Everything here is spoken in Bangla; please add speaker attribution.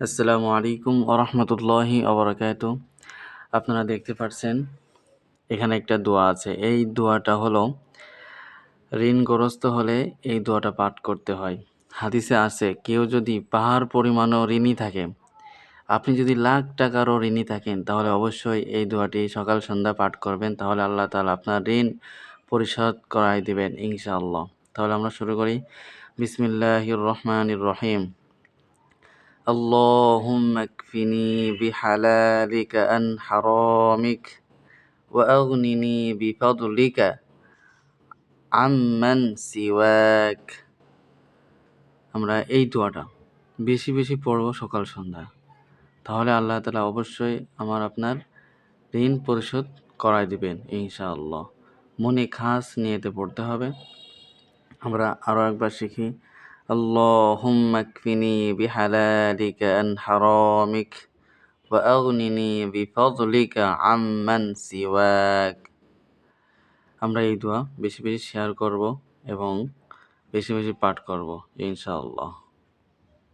Speaker 1: আসসালামু আলাইকুম ওরহমতুল্লাহি অবরাকাত আপনারা দেখতে পাচ্ছেন এখানে একটা দোয়া আছে। এই দোয়াটা হলো, ঋণগ্রস্ত হলে এই দোয়াটা পাঠ করতে হয়। হাদিসে আছে, কেউ যদি পাহাড় পরিমাণও ঋণী থাকে, আপনি যদি লাখ টাকারও ঋণী থাকেন, তাহলে অবশ্যই এই দোয়াটি সকাল সন্ধ্যা পাঠ করবেন। তাহলে আল্লাহ তালা আপনার ঋণ পরিশোধ করাই দেবেন ইনশাআল্লাহ। তাহলে আমরা শুরু করি। বিসমিল্লাহির রহমানির রহিম। اللهم اكفني بحلالك عن حرامك وأغنني بفضلك عمن سواك আমরা এই দোয়াটা বেশি বেশি পড়ব সকাল সন্ধ্যা তাহলে আল্লাহ তালা অবশ্যই আমার আপনার ঋণ পরিশোধ করাই দিবেন ইনশাআল্লাহ মনে খাস নিয়েতে পড়তে হবে আমরা আরও একবার শিখি اللهم اكفني بحلالك عن حرامك وأغنني بفضلك عمن سواك আমরা এই দোয়া বেশি বেশি শেয়ার করব এবং বেশি বেশি পাঠ করব ইনশাআল্লাহ